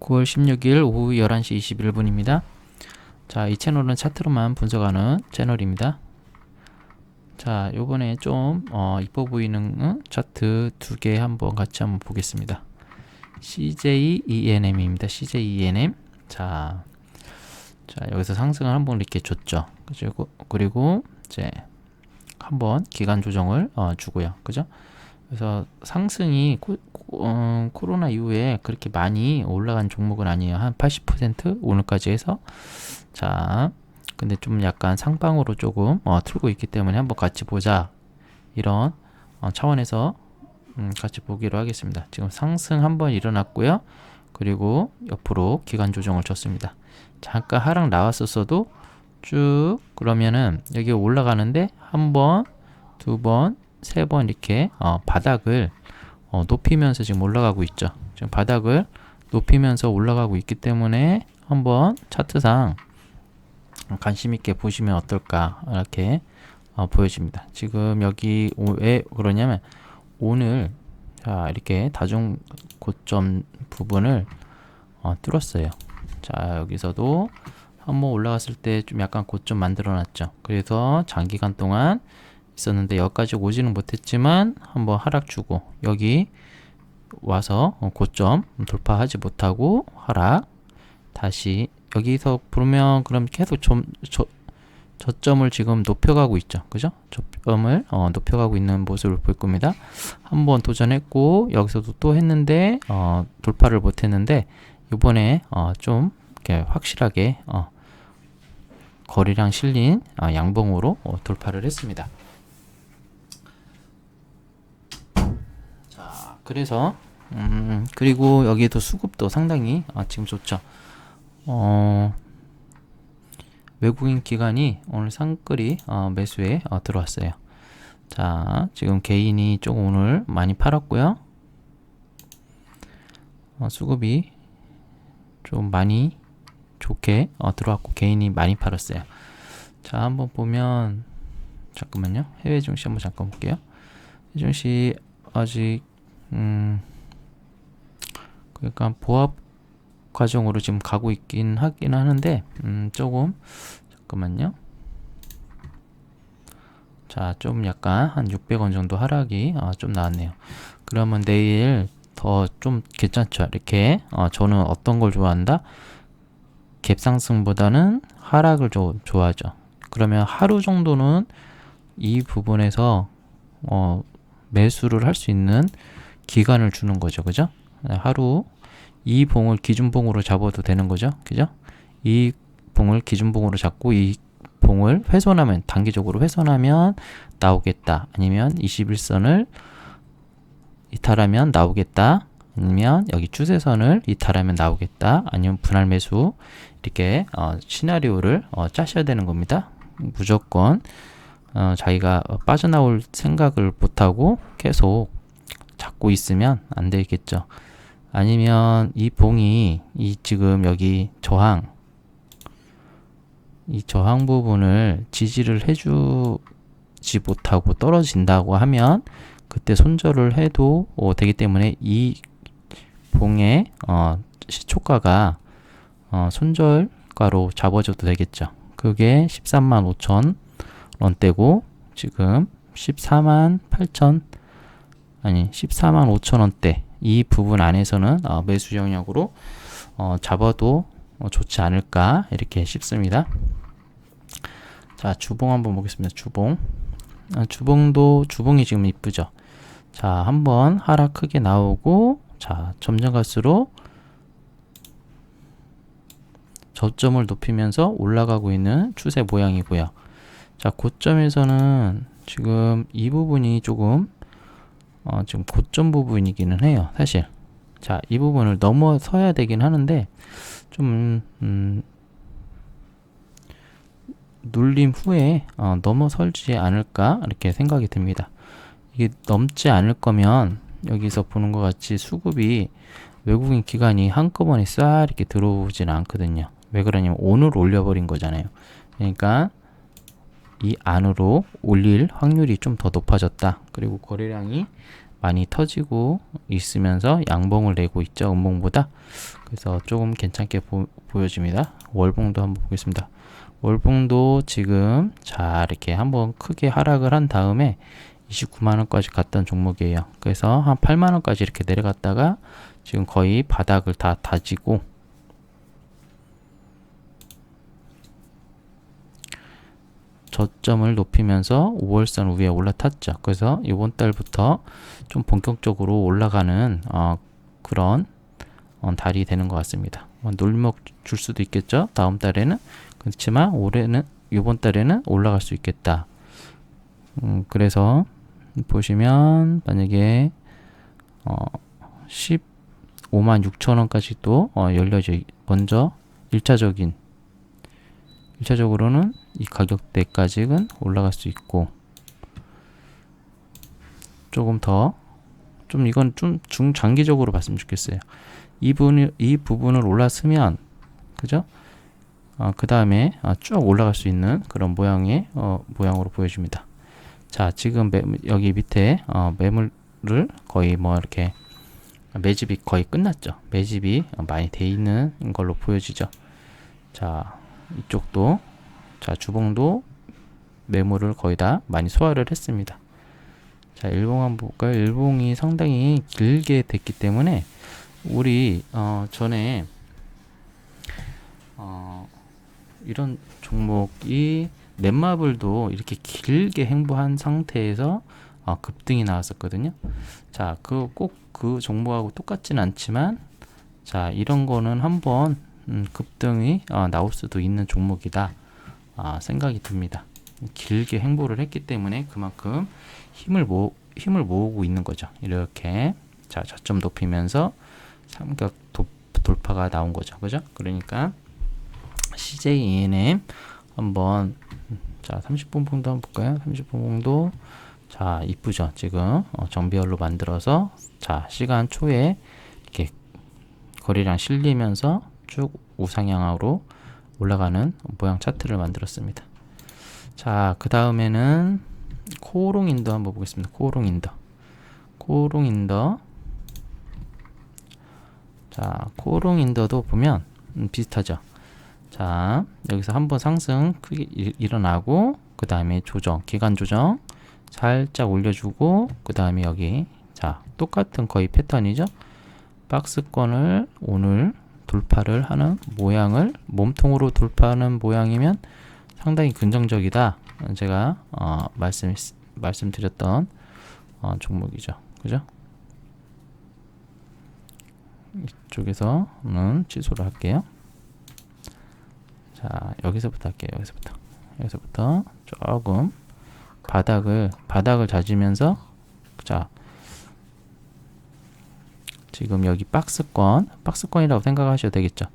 9월 16일 오후 11시 21분입니다. 자, 이 채널은 차트로만 분석하는 채널입니다. 자, 요번에 좀 어, 이뻐 보이는 어? 차트 두 개 한번 같이 한번 보겠습니다. CJENM입니다. CJENM. 자, 자 여기서 상승을 한번 이렇게 줬죠. 그리고 그리고 이제 한번 기간 조정을 어, 주고요. 그죠? 그래서 상승이 코, 어, 코로나 이후에 그렇게 많이 올라간 종목은 아니에요. 한 80% 오늘까지 해서 자 근데 좀 약간 상방으로 조금 어, 틀고 있기 때문에 한번 같이 보자 이런 어, 차원에서 음, 같이 보기로 하겠습니다. 지금 상승 한번 일어났고요. 그리고 옆으로 기간 조정을 줬습니다. 잠깐 하락 나왔었어도 쭉 그러면은 여기 올라가는데 한 번, 두 번, 세 번 이렇게 어, 바닥을 어, 높이면서 지금 올라가고 있죠. 지금 바닥을 높이면서 올라가고 있기 때문에 한번 차트상 관심 있게 보시면 어떨까 이렇게 어, 보여집니다. 지금 여기 오, 왜 그러냐면 오늘 자 이렇게 다중 고점 부분을 어, 뚫었어요. 자 여기서도 한번 올라갔을 때 좀 약간 고점 만들어 놨죠. 그래서 장기간 동안 있었는데 여기까지 오지는 못했지만 한번 하락 주고 여기 와서 고점 돌파하지 못하고 하락 다시 여기서 보면 그럼 계속 점, 저, 저점을 지금 높여가고 있죠. 그죠? 저점을 어, 높여가고 있는 모습을 볼 겁니다. 한번 도전했고 여기서도 또 했는데 어, 돌파를 못했는데 이번에 어, 좀 이렇게 확실하게 어, 거리랑 실린 어, 양봉으로 어, 돌파를 했습니다. 자, 그래서 음, 그리고 여기에도 수급도 상당히 어, 지금 좋죠. 어, 외국인 기관이 오늘 상끌이 어, 매수에 어, 들어왔어요. 자, 지금 개인이 조금 오늘 많이 팔았고요. 어, 수급이 좀 많이 좋게 어, 들어왔고 개인이 많이 팔았어요. 자, 한번 보면 잠깐만요. 해외 증시 한번 잠깐 볼게요. 해외 증시 아직 음 그러니까 보합 과정으로 지금 가고 있긴 하긴 하는데 음 조금 잠깐만요. 자, 좀 약간 한 600원 정도 하락이 어, 좀 나왔네요. 그러면 내일 더 좀 괜찮죠. 이렇게 어, 저는 어떤 걸 좋아한다? 갭상승보다는 하락을 좀 좋아하죠. 그러면 하루 정도는 이 부분에서 어, 매수를 할 수 있는 기간을 주는 거죠. 그죠? 네, 하루 이 봉을 기준봉으로 잡아도 되는 거죠. 그죠? 이 봉을 기준봉으로 잡고 이 봉을 훼손하면 단기적으로 훼손하면 나오겠다. 아니면 21선을 이탈하면 나오겠다. 아니면 여기 추세선을 이탈하면 나오겠다. 아니면 분할 매수 이렇게 어, 시나리오를 어, 짜셔야 되는 겁니다. 무조건 어, 자기가 빠져나올 생각을 못하고 계속 잡고 있으면 안 되겠죠. 아니면 이 봉이 이 지금 여기 저항 이 저항 부분을 지지를 해주지 못하고 떨어진다고 하면 그때 손절을 해도 어, 되기 때문에 이 봉의 어, 시초가가 어, 손절가로 잡아줘도 되겠죠. 그게 13만 5천 원대고 지금 14만 8천 아니 14만 5천 원대 이 부분 안에서는 어, 매수 영역으로 어, 잡아도 어, 좋지 않을까 이렇게 싶습니다. 자 주봉 한번 보겠습니다. 주봉 아, 주봉도 주봉이 지금 이쁘죠. 자 한번 하락 크게 나오고 자 점점 갈수록 저점을 높이면서 올라가고 있는 추세 모양이고요. 자 고점에서는 지금 이 부분이 조금 어, 지금 고점 부분이기는 해요. 사실. 자, 이 부분을 넘어서야 되긴 하는데 좀 음, 눌림 후에 어, 넘어설지 않을까 이렇게 생각이 듭니다. 이게 넘지 않을 거면 여기서 보는 것 같이 수급이 외국인 기관이 한꺼번에 싹 이렇게 들어오지는 않거든요. 왜 그러냐면 오늘 올려버린 거잖아요. 그러니까 이 안으로 올릴 확률이 좀 더 높아졌다. 그리고 거래량이 많이 터지고 있으면서 양봉을 내고 있죠. 음봉보다. 그래서 조금 괜찮게 보, 보여집니다. 월봉도 한번 보겠습니다. 월봉도 지금 자 이렇게 한번 크게 하락을 한 다음에 29만 원까지 갔던 종목이에요. 그래서 한 8만 원까지 이렇게 내려갔다가 지금 거의 바닥을 다 다지고 저점을 높이면서 5월선 위에 올라탔죠. 그래서 이번 달부터 좀 본격적으로 올라가는 어, 그런 어, 달이 되는 것 같습니다. 어, 놀목 줄 수도 있겠죠. 다음 달에는 그렇지만 올해는 이번 달에는 올라갈 수 있겠다. 음, 그래서 보시면 만약에 어, 15만 6천 원까지 또 어, 열려져 먼저 1차적인 1차적으로는 이 가격대까지는 올라갈 수 있고 조금 더 좀 이건 좀 중장기적으로 봤으면 좋겠어요. 이 부분 이 부분을 올랐으면 그죠? 어, 그 다음에 어, 쭉 올라갈 수 있는 그런 모양의 어, 모양으로 보여줍니다. 자, 지금 매, 여기 밑에 어, 매물을 거의 뭐 이렇게 매집이 거의 끝났죠. 매집이 많이 돼 있는 걸로 보여지죠. 자, 이쪽도 자 주봉도 매물을 거의 다 많이 소화를 했습니다. 자 일봉 한번 볼까요? 일봉이 상당히 길게 됐기 때문에 우리 어, 전에 어, 이런 종목이 넷마블도 이렇게 길게 행보한 상태에서 어, 급등이 나왔었거든요. 자, 그 꼭그 종목하고 똑같진 않지만 자, 이런 거는 한번 음, 급등이 어, 나올 수도 있는 종목이다 아, 생각이 듭니다. 길게 행보를 했기 때문에 그만큼 힘을 모 힘을 모으고 있는 거죠. 이렇게 자 저점 높이면서 삼각 도, 돌파가 나온 거죠. 그죠? 그러니까 CJ ENM 한번 자 30분 봉도 한번 볼까요? 30분 봉도 자 이쁘죠? 지금 어, 정비열로 만들어서 자 시간 초에 이렇게 거리랑 실리면서 쭉 우상향으로 올라가는 모양 차트를 만들었습니다. 자, 그 다음에는 코오롱 인더 한번 보겠습니다. 코오롱 인더. 코오롱 인더. 자, 코오롱 인더도 보면 음, 비슷하죠. 자, 여기서 한번 상승 크게 일어나고 그 다음에 조정, 기간 조정 살짝 올려주고 그 다음에 여기 자 똑같은 거의 패턴이죠. 박스권을 오늘 돌파를 하는 모양을 몸통으로 돌파하는 모양이면 상당히 긍정적이다. 제가 어, 말씀 말씀드렸던 어, 종목이죠. 그죠? 이쪽에서는 취소를 할게요. 자, 여기서부터 할게요. 여기서부터. 여기서부터 조금 바닥을 바닥을 다지면서 자, 지금 여기 박스권, 박스권이라고 생각하셔도 되겠죠.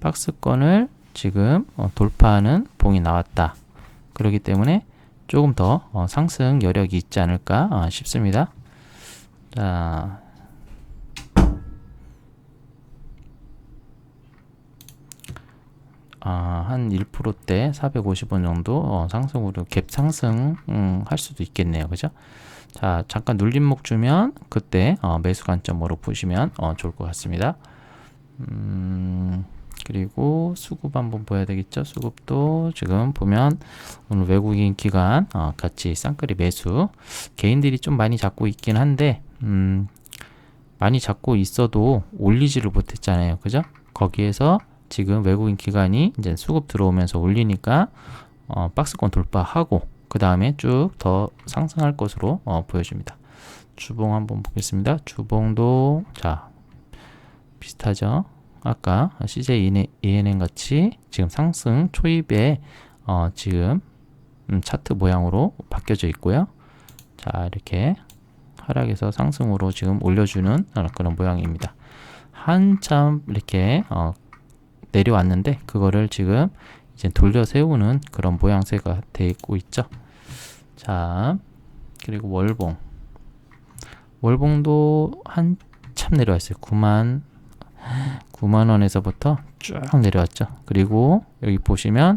박스권을 지금 어, 돌파하는 봉이 나왔다. 그렇기 때문에 조금 더 어, 상승 여력이 있지 않을까 어, 싶습니다. 자, 아, 한 1%대 450원 정도 어, 상승으로 갭 상승 음, 할 수도 있겠네요. 그죠? 자, 잠깐 눌림목 주면 그때 어, 매수 관점으로 보시면 어, 좋을 것 같습니다. 음, 그리고 수급 한번 보야 되겠죠. 수급도 지금 보면 오늘 외국인 기관 어, 같이 쌍끌이 매수 개인들이 좀 많이 잡고 있긴 한데 음, 많이 잡고 있어도 올리지를 못했잖아요. 그죠? 거기에서 지금 외국인 기관이 이제 수급 들어오면서 올리니까 어, 박스권 돌파하고 그 다음에 쭉 더 상승할 것으로 어, 보여집니다. 주봉 한번 보겠습니다. 주봉도 자 비슷하죠. 아까 CJ ENN 같이 지금 상승 초입에 어, 지금 음, 차트 모양으로 바뀌어져 있고요. 자 이렇게 하락에서 상승으로 지금 올려주는 그런 모양입니다. 한참 이렇게 어, 내려왔는데 그거를 지금 이제 돌려 세우는 그런 모양새가 되어 있고 있죠. 자, 그리고 월봉. 월봉도 한참 내려왔어요. 9만 9만 원에서부터 쭉 내려왔죠. 그리고 여기 보시면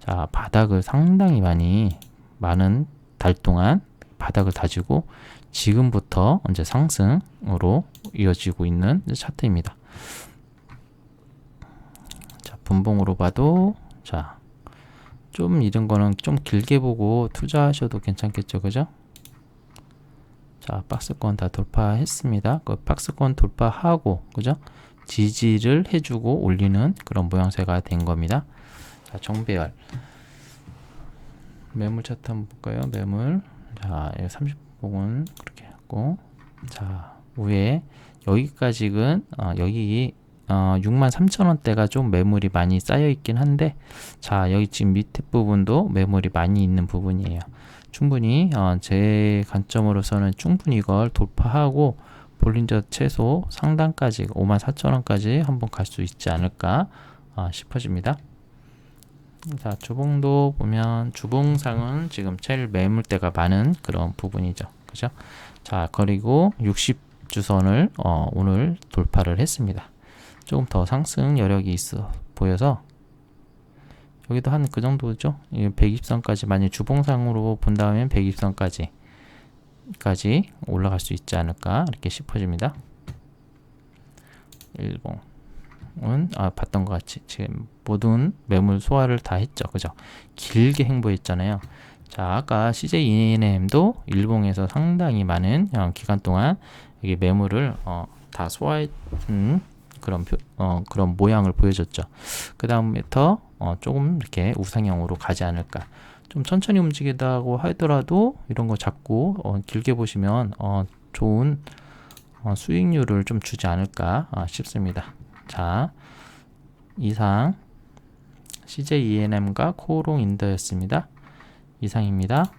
자, 바닥을 상당히 많이 많은 달 동안 바닥을 다지고 지금부터 이제 상승으로 이어지고 있는 차트입니다. 자, 분봉으로 봐도 자, 좀 이런 거는 좀 길게 보고 투자하셔도 괜찮겠죠. 그죠? 자, 박스권 다 돌파했습니다. 그 박스권 돌파하고 그죠? 지지를 해주고 올리는 그런 모양새가 된 겁니다. 자, 정배열 매물 차트 한번 볼까요? 매물 자, 30봉은 그렇게 했고 자, 위에 여기까지는 어, 여기 어, 6만 3천 원대가 좀 매물이 많이 쌓여 있긴 한데 자, 여기 지금 밑에 부분도 매물이 많이 있는 부분이에요. 충분히 어, 제 관점으로서는 충분히 이걸 돌파하고 볼린저 최소 상단까지 5만 4천 원까지 한번 갈 수 있지 않을까 어, 싶어집니다. 자 주봉도 보면 주봉상은 지금 제일 매물대가 많은 그런 부분이죠. 그죠? 자 그리고 60 주선을 어, 오늘 돌파를 했습니다. 조금 더 상승 여력이 있어 보여서 여기도 한 그 정도죠. 120선까지 만약 주봉상으로 본다면 120선까지 까지 올라갈 수 있지 않을까 이렇게 싶어집니다. 일봉은 아 봤던 것 같이 지금 모든 매물 소화를 다 했죠, 그죠? 길게 행보했잖아요. 자 아까 CJ ENM도 일봉에서 상당히 많은 어, 기간 동안 여기 매물을 어, 다 소화했는 그런 표, 어, 그런 모양을 보여줬죠. 그 다음부터 어, 조금 이렇게 우상향으로 가지 않을까. 좀 천천히 움직이다고 하더라도 이런 거 잡고 어, 길게 보시면 어, 좋은 어, 수익률을 좀 주지 않을까 아, 싶습니다. 자, 이상 CJ ENM과 코롱 인더였습니다. 이상입니다.